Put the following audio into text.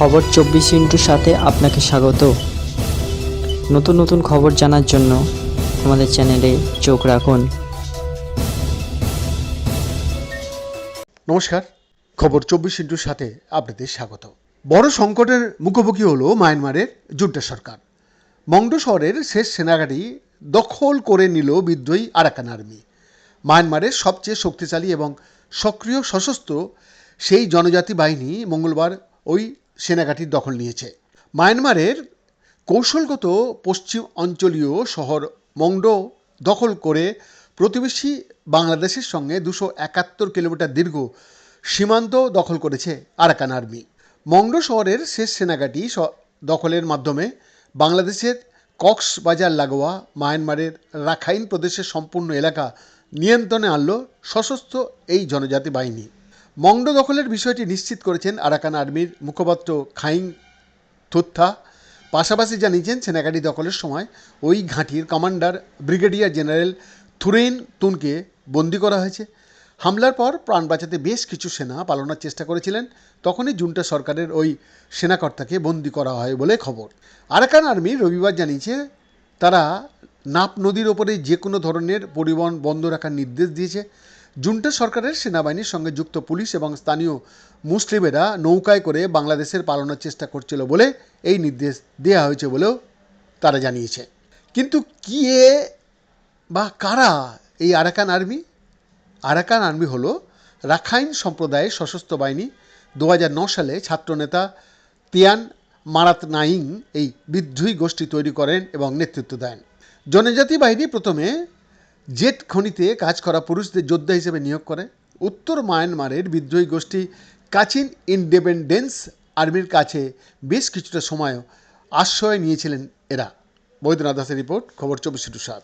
খবর চব্বিশ ইন্টুর সাথে আপনাকে স্বাগত। নতুন নতুন খবর জানার জন্য আমাদের চ্যানেলে চোখ রাখুন। নমস্কার, খবর চব্বিশ ইন্টুর সাথে আপনাদের স্বাগত। বড় সংকটের মুখোমুখি হলো মায়ানমারের জুন্টা সরকার। মংডো শহরের শেষ সেনাঘাটি দখল করে নিল বিদ্রোহী আরাকান আর্মি। মায়ানমারের সবচেয়ে শক্তিশালী এবং সক্রিয় সশস্ত্র সেই জনজাতি বাহিনী মঙ্গলবার ওই সেনাঘাটির দখল নিয়েছে। মায়ানমারের কৌশলগত পশ্চিম অঞ্চলীয় শহর মংডো দখল করে প্রতিবেশী বাংলাদেশের সঙ্গে দুশো একাত্তর কিলোমিটার দীর্ঘ সীমান্ত দখল করেছে আরাকান আর্মি। মংডো শহরের শেষ সেনাঘাটি দখলের মাধ্যমে বাংলাদেশের কক্সবাজার লাগোয়া মায়ানমারের রাখাইন প্রদেশের সম্পূর্ণ এলাকা নিয়ন্ত্রণে আনল সশস্ত্র এই জনজাতি বাহিনী। মংডো দখলের বিষয়টি নিশ্চিত করেছেন আরাকান আর্মির মুখপাত্র খাইং থুত্থা। পাশাপাশি জানিয়েছেন সেনাঘাটি দখলের সময় ওই ঘাঁটির কমান্ডার ব্রিগেডিয়ার জেনারেল থুরেন তুনকে বন্দি করা হয়েছে। হামলার পর প্রাণ বাঁচাতে বেশ কিছু সেনা পালানোর চেষ্টা করেছিলেন। তখনই জুন্টা সরকারের ওই সেনাকর্তাকে বন্দি করা হয় বলে খবর। আরাকান আর্মি রবিবার জানিয়েছে, তারা নাপ নদীর ওপরে যে কোনো ধরনের পরিবহন বন্ধ রাখার নির্দেশ দিয়েছে। জুন্টা সরকারের সেনাবাহিনীর সঙ্গে যুক্ত পুলিশ এবং স্থানীয় মুসলিমেরা নৌকায় করে বাংলাদেশের পালানোর চেষ্টা করছিল বলে এই নির্দেশ দেওয়া হয়েছে বলেও তারা জানিয়েছে। কিন্তু কি এ বা কারা এই আরাকান আর্মি? আরাকান আর্মি হলো রাখাইন সম্প্রদায়ের সশস্ত্র বাহিনী দু সালে ছাত্রনেতা তিয়ান মারাত নাইং এই বিদ্রোহী গোষ্ঠী তৈরি করেন এবং নেতৃত্ব দেন। জনজাতি বাহিনী প্রথমে জেট খনিতে কাজ করা পুরুষদের যোদ্ধা হিসেবে নিয়োগ করে। উত্তর মায়ানমারের বিদ্রোহী গোষ্ঠী কাচিন ইন্ডিপেন্ডেন্স আর্মির কাছে বেশ কিছুটা সময় আশ্রয় নিয়েছিলেন এরা। বৈদ্যনাথ দাসের রিপোর্ট, খবর চব্বিশ টু সাত।